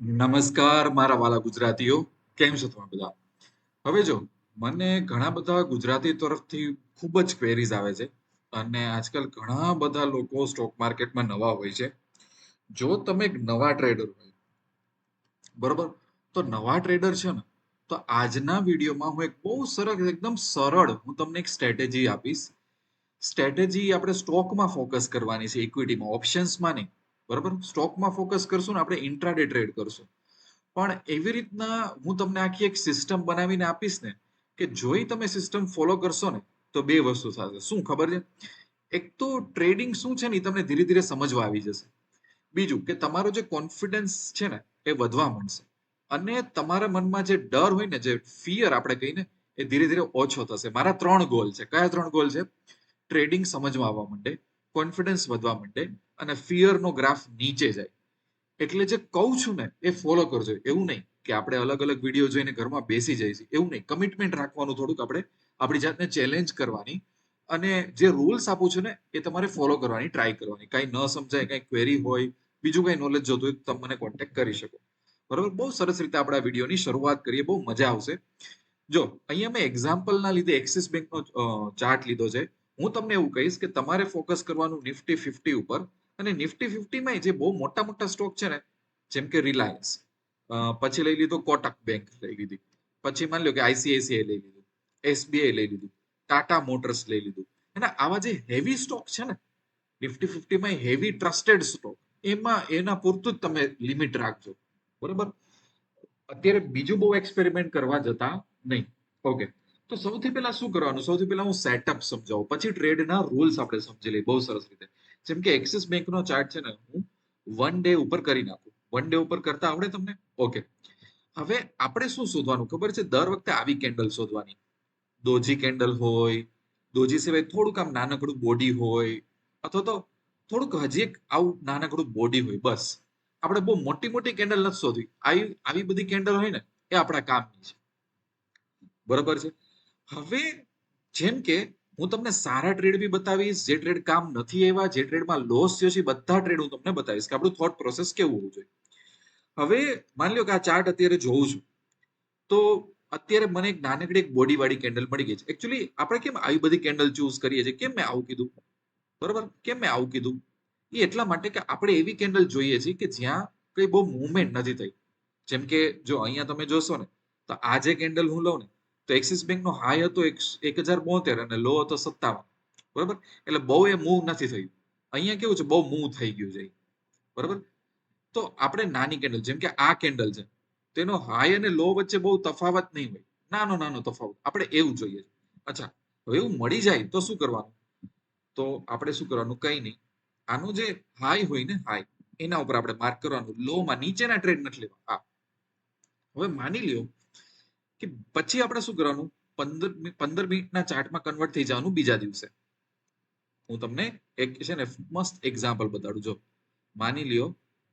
નમસ્કાર મારા વાલા ગુજરાતીઓ, કેમ છો તમે બધા? હવે જો, મને ઘણા બધા ગુજરાતી તરફથી ખૂબ જ ક્વેરીઝ આવે છે અને આજકાલ ઘણા બધા લોકો સ્ટોક માર્કેટમાં નવા હોય છે. જો તમે એક નવા ટ્રેડર હોય, બરોબર? તો નવા ટ્રેડર છે ને, તો આજના વિડીયોમાં હું એક બહુ સરસ, એકદમ સરળ, હું તમને એક સ્ટ્રેટેજી આપીશ. સ્ટ્રેટેજી આપણે સ્ટોકમાં ફોકસ કરવાની છે ઇક્વિટીમાં ઓપ્શન્સમાં નહીં. બરોબર? સ્ટોકમાં ફોકસ કરશું ને આપણે ઇન્ટ્રાડે ટ્રેડ કરશું. પણ એવી રીતના હું તમને આખી એક સિસ્ટમ બનાવીને આપીશ ને કે જોઈ તમે સિસ્ટમ ફોલો કરશો ને, તો બે વસ્તુ થશે. શું ખબર છે? એક તો ટ્રેડિંગ શું છે ને એ તમને ધીરે ધીરે સમજવા આવી જશે. બીજું કે તમારો જે કોન્ફિડન્સ છે ને એ વધવા માંડશે. અને તમારા મનમાં જે ડર હોય ને, જે ફિયર આપણે કહીને, એ ધીરે ધીરે ઓછો થશે. મારા ત્રણ ગોલ છે. કયા ત્રણ ગોલ છે? ટ્રેડિંગ સમજમાં આવવા માંડે. કોન્ફિડન્સ વધવા માંડે અને ફિયરનો ગ્રાફ નીચે જાય. એટલે જે કહું છું ને, એ ફોલો કરજો. એવું નહીં કે આપણે અલગ અલગ વીડિયો જોઈને ઘરમાં બેસી જઈશું એવું નહીં. કમિટમેન્ટ રાખવાનું થોડુંક આપણે આપણી જાતને ચેલેન્જ કરવાની અને જે રૂલ્સ આપું છું ને, એ તમારે ફોલો કરવાની ટ્રાય કરવાની. કાંઈ ન સમજાય, કાંઈ ક્વેરી હોય, બીજું કાંઈ નોલેજ જોતું હોય તો તમે મને કોન્ટેક્ટ કરી શકો. બરોબર? બહુ સરસ રીતે આપણે આ વિડીયોની શરૂઆત કરીએ. બહુ મજા આવશે. જો, અહીંયા મેં એક્ઝામ્પલના લીધે એક્સિસ બેંકનો ચાર્ટ લીધો છે. હું તમને એવું કહીશ કે તમારે ફોકસ કરવાનું નિફ્ટી ફિફ્ટી ઉપર અને નિફ્ટી ફિફ્ટીમાં જે બહુ મોટા મોટા સ્ટોક છે ને, જેમ કે રિલાયન્સ પછી લઈ લીધો કોટક બેંક લઈ લીધી. પછી માની લો કે આઈસીઆઈસીઆઈ લઈ લીધું એસબીઆઈ લઈ લીધું ટાટા મોટર્સ લઈ લીધું. અને આવા જે હેવી સ્ટોક છે ને નિફ્ટી ફિફ્ટીમાં હેવી ટ્રસ્ટેડ સ્ટોક એમાં, એના પૂરતું જ તમે લિમિટ રાખજો. બરાબર? અત્યારે બીજું બહુ એક્સપેરિમેન્ટ કરવા જતા નહીં. ઓકે તો સૌથી પહેલા શું કરવાનું? સૌથી પહેલા હું સેટઅપ સમજાવું. પછી ટ્રેડના રૂલ્સ આપણે સમજી લઈએ. બહુ સરસ રીતે. જેમ કે એક્સિસ બેંકનો ચાર્ટ છે ને, હું વન ડે ઉપર કરી નાખું. વન ડે ઉપર કરતા આવડે તમને? ઓકે હવે આપણે શું શોધવાનું? ખબર છે? દર વખતે આવી કેન્ડલ શોધવાની. દોજી કેન્ડલ હોય, દોજી સિવાય થોડુંક આમ નાનકડું બોડી હોય, અથવા તો થોડુંક હજી એક આવું નાનકડું બોડી હોય, બસ. આપણે બહુ મોટી મોટી કેન્ડલ નથી શોધવી. આવી આવી બધી કેન્ડલ હોય ને, એ આપણા કામની છે. બરોબર છે? હવે જેમ કે હું તમને સારા ટ્રેડ બી બતાવીશ, જે ટ્રેડ કામ નથી એવા જે ટ્રેડમાં લોસ થયો છે બધા ટ્રેડ હું તમને બતાવીશ કે આપણું થોટ પ્રોસેસ કેવું હોવું જોઈએ. હવે માની લો કે આ ચાર્ટ અત્યારે જોઉં છું. તો અત્યારે મને એક નાનકડી એક બોડી વાળી કેન્ડલ મળી ગઈ છે. એકચ્યુઅલી આપણે કેમ આવી બધી કેન્ડલ ચૂઝ કરીએ છીએ? કેમ મેં આવું કીધું? બરોબર? કેમ મેં આવું કીધું? એ એટલા માટે કે આપણે એવી કેન્ડલ જોઈએ છીએ કે જ્યાં કઈ બહુ મુવમેન્ટ નથી થઈ. જેમ કે જો અહીંયા તમે જોશો ને, તો આ જે કેન્ડલ હું લઉં ને તો એક્સિસ બેંક નો હાઈ હતો એક હજાર બોતેર અને લો હતો સત્તાવન. બરોબર? એટલે બહુ એ મૂવ નથી થયું અહીંયા કેવું છે? બહુ મૂવ થઈ ગયું છે. બરોબર? તો આપણે નાની કેન્ડલ જેમ કે આ કેન્ડલ છે, તેનો હાઈ અને લો વચ્ચે બહુ તફાવત નહીં હોય. નાનો નાનો તફાવત. આપણે એવું જોઈએ. અચ્છા, હવે એવું મળી જાય તો શું કરવાનું? તો આપણે શું કરવાનું? કઈ નહીં. આનું જે હાઈ હોય ને હાઈ એના ઉપર આપણે માર્ક કરવાનું. લો માં નીચેના ટ્રેડ નથી લેવા. આ હવે માની લ્યો કે પછી આપણે શું કરવાનું? પંદર પંદર મિનિટના ચાર્ટમાં કન્વર્ટ થઈ જવાનું બીજા દિવસે. હું તમને એક છે ને મસ્ત એક્ઝામ્પલ બતાડું. જો માની લ્યો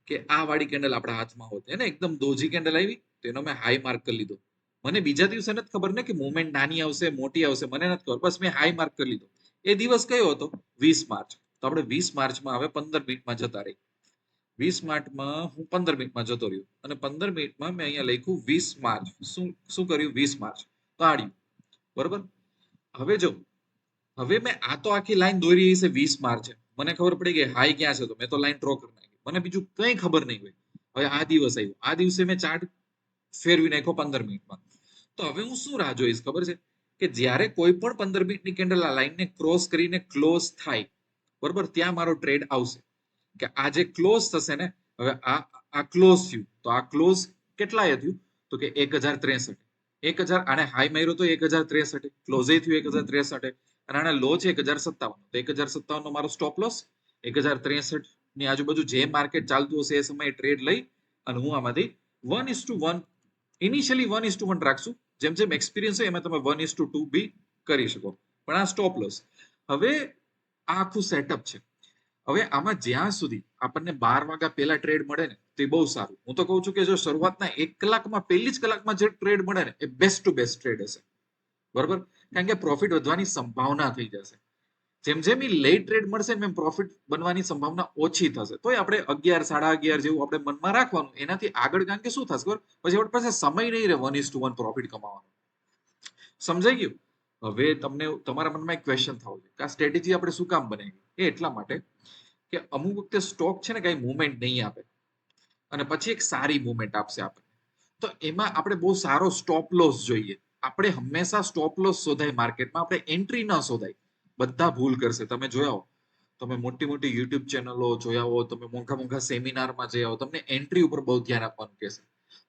કે આ વાળી કેન્ડલ આપણા હાથમાં હોત એને એકદમ દોજી કેન્ડલ આવી તો એનો મેં હાઈ માર્ક કરી લીધો. મને બીજા દિવસે નથી ખબર ને કે મુવમેન્ટ નાની આવશે, મોટી આવશે, મને નથી ખબર. બસ મેં હાઈ માર્ક કરી લીધો. એ દિવસ કયો હતો? વીસ માર્ચ. તો આપણે વીસ માર્ચમાં હવે પંદર મિનિટમાં જતા રહી. વીસ માર્ચમાં હું પંદર મિનિટમાં જતો રહ્યો. અને પંદર મિનિટમાં મેં અહીંયા લખ્યું વીસ માર્ચ. શું શું કર્યું? વીસ માર્ચ. કાઢ્યું બરોબર? હવે જો, હવે મેં આ તો આખી લાઈન દોરી છે વીસ માર્ચે. મને ખબર પડી ગઈ હાઈ ક્યાં છે? તો મેં તો લાઈન ડ્રો કરી નાખી. મને બીજું કંઈ ખબર નહીં હોય. હવે આ દિવસ આવ્યો. આ દિવસે મેં ચાર્ટ ફેરવી નાખ્યો પંદર મિનિટમાં. તો હવે હું શું રાહ જોઈશ? ખબર છે? કે જ્યારે કોઈ પણ પંદર મિનિટની કેન્ડલ આ લાઈનને ક્રોસ કરીને ક્લોઝ થાય, બરોબર, ત્યાં મારો ટ્રેડ આવશે. કે આ જે ક્લોઝ થશે ને, હવે આ આ ક્લોઝ થયું. તો આ ક્લોઝ કેટલાએ થયું? તો કે એક હજાર ત્રેસઠ. એક હજાર, આને હાઈ માર્યો તો એક હજાર ત્રેસઠ. ક્લોઝે થયું એક હજાર ત્રેસઠ. અને આને લો છે એક હજાર સત્તાવન. તો એક હજાર સત્તાવન નો મારો સ્ટોપ લોસ એક હજાર ત્રેસઠની આજુબાજુ જે માર્કેટ ચાલતું હશે એ સમયે ટ્રેડ લઈ અને હું આમાંથી one is two one initially one is two one રાખશું. જેમ જેમ એક્સપિરિયન્સ હોય એમાં તમે વન ઇસ ટુ ટુ બી કરી શકો. પણ આ સ્ટોપ લોસ હવે આ આખું સેટઅપ છે. હવે આમાં જ્યાં સુધી આપણને બાર વાગ્યા પહેલા ટ્રેડ મળે ને, તે બહુ સારું. હું તો કહું છું કે જો શરૂઆતના એક કલાકમાં, પહેલી જ કલાકમાં જે ટ્રેડ મળે ને, એ બેસ્ટ ટુ બેસ્ટ ટ્રેડ હશે. બરોબર? કારણ કે પ્રોફિટ વધવાની સંભાવના થઈ જશે. જેમ જેમ એ લેટ ટ્રેડ મળશે એમ પ્રોફિટ બનવાની સંભાવના ઓછી થશે. તોય આપણે અગિયાર, સાડા અગિયાર જેવું આપણે મનમાં રાખવાનું. એનાથી આગળ કારણ કે શું થશે ખબર? પછી આપણી પાસે સમય નહીં રહે one is two one profit કમાવાનો. સમજાઈ ગયું? હવે તમને તમારા મનમાં એક ક્વેશ્ચન થવો જોઈએ કે આ સ્ટ્રેટેજી આપણે શું કામ બનાવી એ એટલા માટે કે અમુક વખતે સ્ટોક છે ને કઈ મુવમેન્ટ નહીં આપે. અને પછી એક સારી મુવમેન્ટ આપશે આપણે તો એમાં આપણે બહુ સારો સ્ટોપ લોસ જોઈએ. આપણે હંમેશા સ્ટોપ લોસ શોધાય માર્કેટમાં આપણે એન્ટ્રી ન શોધાય. બધા ભૂલ કરશે. તમે જોયા તમે મોટી મોટી યુટ્યુબ ચેનલો જોયા હો. તમે મોંઘા મોંઘા સેમિનારમાં જયા હો. તમને એન્ટ્રી ઉપર બહુ ધ્યાન આપવાનું કહેશે.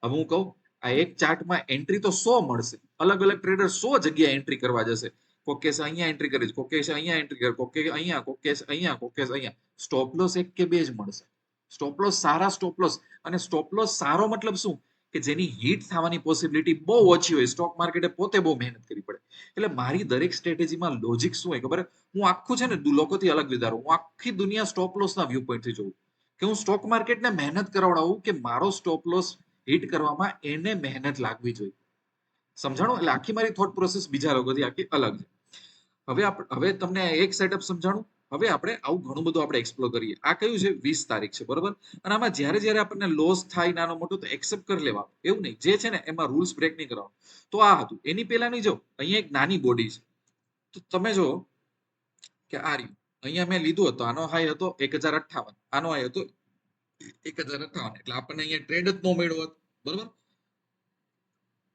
હવે હું કહું આ એક ચાર્ટમાં એન્ટ્રી તો સો મળશે. અલગ અલગ ટ્રેડર સો જગ્યાએ એન્ટ્રી કરવા જશે. કોક અહીંયા એન્ટ્રી કરીશ કોક અહીંયા એન્ટ્રી કરે, કોક અહીંયા કોક અહીંયા કોક અહીંયા. સ્ટોપ લોસ એક કે બે જ મળશે. સ્ટોપ લોસ સારા સ્ટોપ લોસ અને સ્ટોપ લોસ સારો મતલબ શું? કે જેની હિટ થવાની પોસિબિલિટી બહુ ઓછી હોય. સ્ટોક માર્કેટે પોતે બહુ મહેનત કરવી પડે. એટલે મારી દરેક સ્ટ્રેટેજીમાં લોજિક શું હોય ખબર? હું આખું છે ને લોકોથી અલગ વિચારું. હું આખી દુનિયા સ્ટોપ લોસના વ્યૂ પોઈન્ટથી જોઉં. કે હું સ્ટોક માર્કેટને મહેનત કરાવડાવું કે મારો સ્ટોપ લોસ હિટ કરવામાં એને મહેનત લાગવી જોઈએ. સમજાણું? એટલે આખી મારી થોટ પ્રોસેસ બીજા લોકોથી આખી અલગ છે. હવે હવે તમને એક સેટઅપ સમજાણું? હવે આપણે આવું ઘણું બધું આપણે એક્સપ્લોર કરીએ. આ કયું છે? વીસ તારીખ છે, બરોબર? અને આમાં જ્યારે જ્યારે આપણને લોસ થાય નાનો મોટો, તો એક્સેપ્ટ કરી લેવા એવું નહીં. જે છે ને, એમાં રૂલ્સ બ્રેક નહીં કરવાનું. તો આ હતું. એની પહેલાની જો, અહીંયા એક નાની બોડી છે. તો તમે જો કે આ રહ્યું. અહીંયા મેં લીધું હતું. આનો હાઈ હતો એક હજાર અઠાવન આનો હાઈ હતો એક હજાર અઠાવન. એટલે આપણને અહીંયા ટ્રેડ જ ન મળ્યો હતો. બરોબર?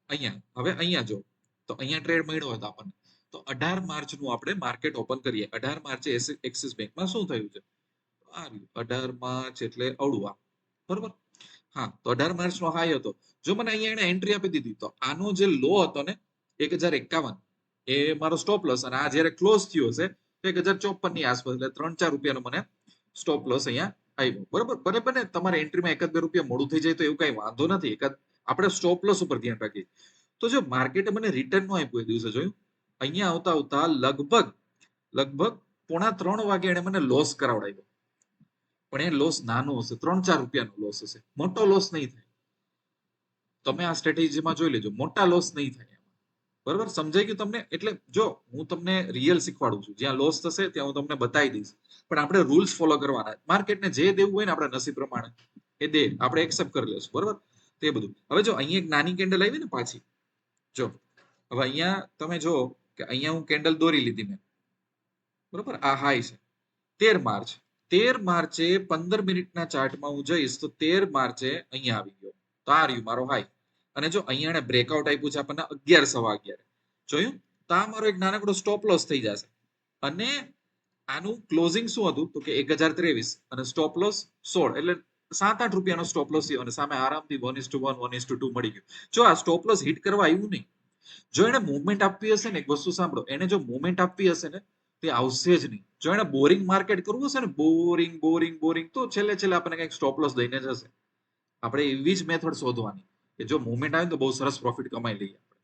અહીંયા. હવે અહીંયા જો. તો અહીંયા ટ્રેડ મળ્યો હતો આપણને. તો અઢાર માર્ચનું આપણે માર્કેટ ઓપન કરીએ. અઢાર માર્ચે એક્સિસ બેંકમાં શું થયું છે? અઢાર માર્ચ એટલે અડુઆ બરોબર? હા. તો અઢાર માર્ચ નો હાઈ હતો. જો મને અહીંયા એને એન્ટ્રી આપી દીધી, તો આનો જે લો હતો ને, એક હજાર એકાવન. એ મારો સ્ટોપ લોસ અને આ જ્યારે ક્લોઝ થયો તો એક હજાર ચોપનની આસપાસ, એટલે ત્રણ ચાર રૂપિયાનો મને સ્ટોપ લોસ અહીંયા આવ્યો બને બને. તમારે એન્ટ્રીમાં એકાદ બે રૂપિયા મોડું થઈ જાય તો એવું કઈ વાંધો નથી. એકાદ, આપણે સ્ટોપ લોસ ઉપર ધ્યાન રાખીએ. તો જો માર્કેટે મને રિટર્ન નો આપ્યું એ દિવસે, જોયું? અહીંયા આવતા આવતા લગભગ લગભગ પોણા ત્રણ વાગે એને મને લોસ કરાવડાવ્યો. પણ એ લોસ નાનો હશે. ત્રણ ચાર રૂપિયાનો લોસ હશે. મોટો લોસ નહીં થાય. તમે આ સ્ટ્રેટેજીમાં જોઈ લેજો. મોટા લોસ નહીં થાય. બરોબર? સમજાઈ ગયું તમને? એટલે જો હું તમને રિયલ શીખવાડું છું. જ્યાં લોસ થશે, ત્યાં હું તમને બતાવી દઈશ. પણ આપણે રૂલ્સ ફોલો કરવાના. માર્કેટને જે દેવું હોય ને આપણે નસીબ પ્રમાણે એ દે. આપણે એક્સેપ્ટ કરી લેશું. બરોબર? તે બધું. હવે જો અહીંયા એક નાની કેન્ડલ આવી ને પાછી. જો. હવે અહીંયા તમે જો કે અહીંયા હું કેન્ડલ દોરી લીધી મેં. બરોબર? આ હાઈ છે. તેર માર્ચ. તેર માર્ચે પંદર મિનિટના ચાર્ટમાં હું જઈશ તો તેર માર્ચે અહીંયા આવી ગયો. તો આ રહ્યું મારો હાઈ અને જો અહીંયા એને બ્રેકઆઉટ આપ્યું છે આપણને અગિયાર સવા અગિયાર. જોયું? તો આ મારો એક નાનકડો સ્ટોપ લોસ થઈ જશે. અને આનું ક્લોઝિંગ શું હતું? તો કે એક હજાર ત્રેવીસ અને સ્ટોપ લોસ સોળ. એટલે સાત આઠ રૂપિયાનો સ્ટોપ લોસ અને સામે આરામથી one is two one one is two two મળી ગયું. જો આ સ્ટોપ લોસ હિટ કરવા આવ્યું નહીં, જો એને મુવમેન્ટ આપવી હશે ને, એક વસ્તુ સાંભળો, એને જો મુવમેન્ટ આપવી હશે ને, તે આવશે જ નહીં. જો એને બોરિંગ માર્કેટ કરવું હશે ને બોરિંગ બોરિંગ બોરિંગ તો છેલ્લે છેલ્લે આપણને કંઈક સ્ટોપ લોસ દઈને જશે આપણે એવી જ મેથડ શોધવાની. કે જો મુવમેન્ટ આવે તો બહુ સરસ પ્રોફિટ કમાઈ લઈએ આપણે.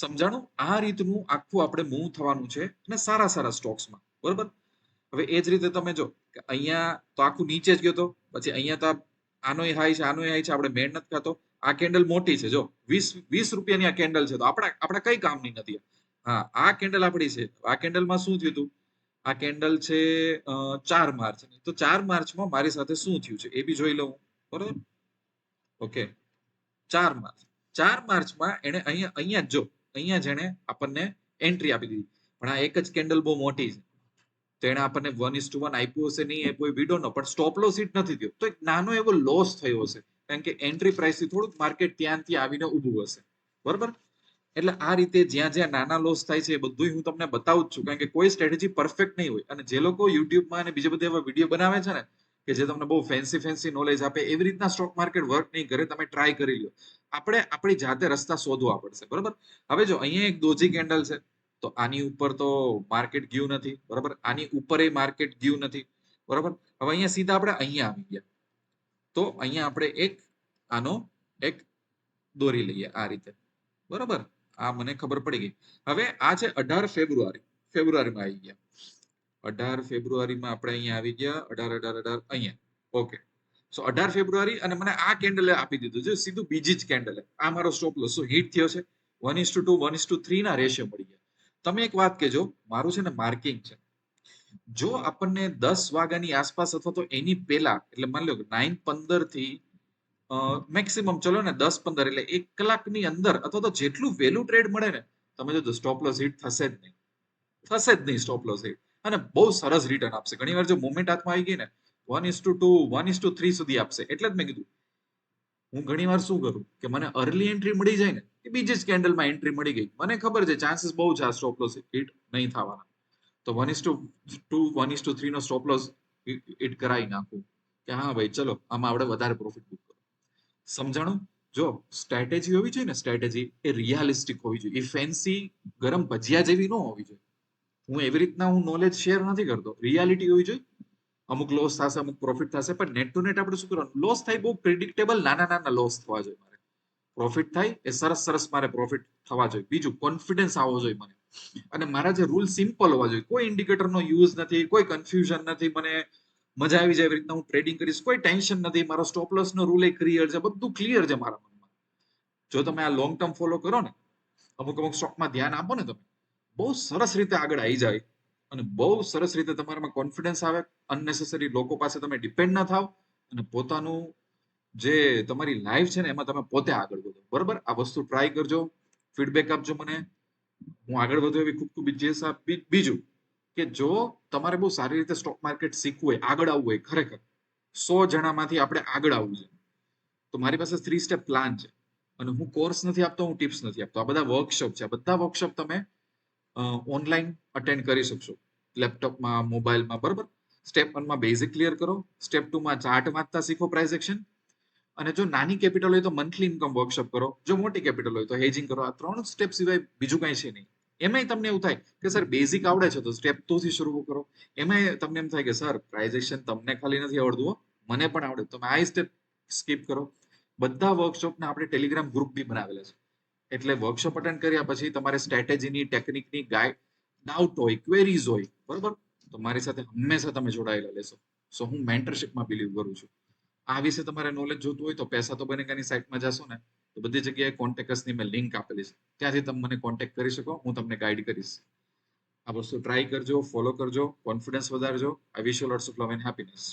સમજાણું? આ રીતનું આખું આપણે મૂવ થવાનું છે અને સારા સારા સ્ટોક્સમાં. બરોબર? હવે એ જ રીતે તમે જો કે અહીંયા તો આખું નીચે જ ગયો તો, પછી અહીંયા તો આનો હાઈ છે, આનો હાઈ છે, આપણે મેળ નથી ખાતો. આ કેન્ડલ મોટી છે, જો વીસ વીસ રૂપિયાની આ કેન્ડલ છે તો આપણે આપણે કઈ કામની નથી હા, આ કેન્ડલ આપણી છે. આ કેન્ડલમાં શું થયું હતું? આ કેન્ડલ છે ચાર માર્ચ તો ચાર માર્ચમાં મારી સાથે શું થયું છે? એ બી જોઈ લઉં. બરોબર? ઓકે. ચાર માર્ચ. ચાર માર્ચમાં એને અહીંયા અહીંયા જ અહીંયા જેણે આપણને એન્ટ્રી આપી દીધી. પણ આ એક જ કેન્ડલ બહુ મોટી છે. તો એને આપણને વન ઇસ ટુ વન આપ્યું હશે નહીં આપ્યું કોઈ વિડો નો, પણ સ્ટોપ લોસ હિટ નથી થયો. તો એક નાનો એવો લોસ થયો હશે. કારણ કે એન્ટ્રી પ્રાઇસથી થોડુંક માર્કેટ ત્યાંથી આવીને ઊભું હશે. બરોબર? એટલે આ રીતે જ્યાં જ્યાં નાના લોસ થાય છે એ બધું હું તમને બતાવું જ છું. કારણ કે કોઈ સ્ટ્રેટેજી પરફેક્ટ નહીં હોય. અને જે લોકો યુટ્યુબમાં અને બીજા બધા એવા વીડિયો બનાવે છે ને કે જે તમને બહુ ફેન્સી ફેન્સી નોલેજ આપે, એવી રીતના સ્ટોક માર્કેટ વર્ક નહીં કરે, તમે ટ્રાય કરી લો આપણે આપણી જાતે રસ્તા શોધવા પડશે, બરોબર? હવે જો અહીંયા એક દોજી કેન્ડલ છે, તો આની ઉપર તો માર્કેટ ગયું નથી, બરોબર? આની ઉપર એ માર્કેટ ગયું નથી, બરોબર? હવે અહીંયા સીધા આપણે અહીંયા આવી ગયા. તો અહીંયા આપણે એક, આનો એક દોરી લઈએ આ રીતે, બરોબર? આ મને ખબર પડી ગઈ. હવે આ છે અઢાર ફેબ્રુઆરી, ફેબ્રુઆરીમાં આવી ગયા. અઢાર ફેબ્રુઆરીમાં આપણે અહીંયા આવી ગયા. અઢાર અઢાર અઢાર, અહીંયા. ઓકે સો અઢાર ફેબ્રુઆરી અને મને આ કેન્ડલે આપી દીધું. છે સીધું બીજી જ કેન્ડલે આ મારો સ્ટોપ લોસ હિટ થયો છે. One is two two one is two three ના રેશિયો મળી ગયા. તમે એક વાત કેજો મારું છે ને માર્કિંગ છે. જો આપણને દસ વાગ્યાની આસપાસ અથવા તો એની પહેલા, એટલે માની લો નાઇન પંદરથી મેક્સિમમ ચલો ને દસ, પંદર, એટલે એક કલાકની અંદર અથવા તો જેટલું વહેલું ટ્રેડ મળે ને, તમે જો સ્ટોપ લોસ હિટ થશે જ નહીં. થશે જ નહીં સ્ટોપ લોસ હિટ. અને બહુ સરસ રિટર્ન આપશે. ઘણી વાર જો મોમેન્ટ હાથમાં આવી ગઈ ને one is two two one is two three સુધી આપશે. એટલે જ મેં કીધું. હું ઘણી વાર શું કરું કે મને અર્લી એન્ટ્રી મળી જાય ને એ બીજી જ કેન્ડલમાં એન્ટ્રી મળી ગઈ. મને ખબર છે ચાન્સીસ બહુ છે આ સ્ટોપ લોસ હિટ નહીં થવાના. તો one is two two one is two three no stop loss hit કરાવી નાખું. કે હા ભાઈ, ચલો, આમાં આપણે વધારે પ્રોફિટ બુક કરો. સમજાણું? જો સ્ટ્રેટેજી હોવી જોઈએ ને સ્ટ્રેટેજી એ રિયાલિસ્ટિક હોવી જોઈએ. એ ફેન્સી ગરમ ભજીયા જેવી ન હોવી જોઈએ. હું એવી રીતના હું નોલેજ શેર નથી કરતો. રિયાલિટી હોવી જોઈએ. અમુક લોસ થશે, અમુક પ્રોફિટ થશે, પણ નેટ ટુ નેટ આપણે શું કરવાનું? લોસ થાય બહુ પ્રિડિક્ટેબલ નાના નાના લોસ થવા જોઈએ મારે. પ્રોફિટ થાય એ સરસ સરસ મારે પ્રોફિટ થવા જોઈએ. બીજું કોન્ફિડન્સ આવવો જોઈએ મને. અને મારા જે રૂલ સિમ્પલ હોવા જોઈએ. કોઈ ઇન્ડિકેટરનો યુઝ નથી, કોઈ કન્ફ્યુઝન નથી મને. મજા આવી જાય એવી રીતના હું ટ્રેડિંગ કરીશ. કોઈ ટેન્શન નથી. મારો સ્ટોપ લોસ નો રૂલ એ ક્લિયર છે. બધું ક્લિયર છે મારા મનમાં. જો તમે આ લોંગ ટર્મ ફોલો કરો ને, અમુક અમુક સ્ટોકમાં ધ્યાન આપો ને તમે બહુ સરસ રીતે આગળ આવી જાય અને બહુ સરસ રીતે તમારામાં કોન્ફિડન્સ આવે અનનેસેસરી લોકો પાસે તમે ડિપેન્ડ ના થાવ અને પોતાનું જે તમારી લાઈફ છે ને, એમાં તમે પોતે આગળ વધો. બરોબર? આ વસ્તુ ટ્રાય કરજો. ફીડબેક આપજો મને. હું આગળ વધુ એવી ખૂબ ખૂબ ઈચ્છીશ બીજું કે જો તમારે બહુ સારી રીતે સ્ટોક માર્કેટ શીખવું હોય, આગળ આવવું હોય, ખરેખર સો જણામાંથી આપણે આગળ આવવું છે. તો મારી પાસે થ્રી સ્ટેપ પ્લાન છે. અને હું કોર્સ નથી આપતો, હું ટિપ્સ નથી આપતો. આ બધા વર્કશોપ છે. આ બધા વર્કશોપ તમે ઓનલાઈન અટેન્ડ કરી શકશો. લેપટોપમાં મોબાઈલમાં બરોબર? સ્ટેપ વનમાં બેઝિક ક્લિયર કરો. સ્ટેપ ટુમાં ચાર્ટ વાંચતા શીખો પ્રાઇસ એક્શન અને જો નાની કેપિટલ હોય તો મંથલી ઇન્કમ વર્કશોપ કરો. જો મોટી કેપિટલ હોય તો હેજિંગ કરો. આ ત્રણ સ્ટેપ સિવાય બીજું કાંઈ છે નહીં. એમાંય તમને એવું થાય કે, સર બેઝિક આવડે છે તો સ્ટેપ ટુ શરૂ કરો. એમાંય તમને એમ થાય કે, સર પ્રાઇઝેશન તમને ખાલી નથી આવડતું મને પણ આવડે. તમે આ સ્ટેપ સ્કીપ કરો. બધા વર્કશોપના આપણે ટેલિગ્રામ ગ્રુપ બી બનાવેલા છે. એટલે વર્કશોપ અટેન્ડ કર્યા પછી તમારે સ્ટ્રેટેજીની ટેકનિકની ગાઈડ ડાઉટ હોય ક્વેરીઝ હોય, બરોબર? તો મારી સાથે હંમેશા તમે જોડાયેલા લેશો સો હું મેન્ટરશીપમાં બિલીવ કરું છું. આ વિશે તમારે નોલેજ જોતું હોય તો પૈસા તો બનેગાની સાઇટમાં જશો ને, તો બધી જગ્યાએ કોન્ટેક્ટસની મેં લિંક આપેલી છે. ત્યાંથી તમે મને કોન્ટેક્ટ કરી શકો, હું તમને ગાઈડ કરીશ. આ વસ્તુ ટ્રાય કરજો ફોલો કરજો confidence વધારજો. I wish you lots of love and happiness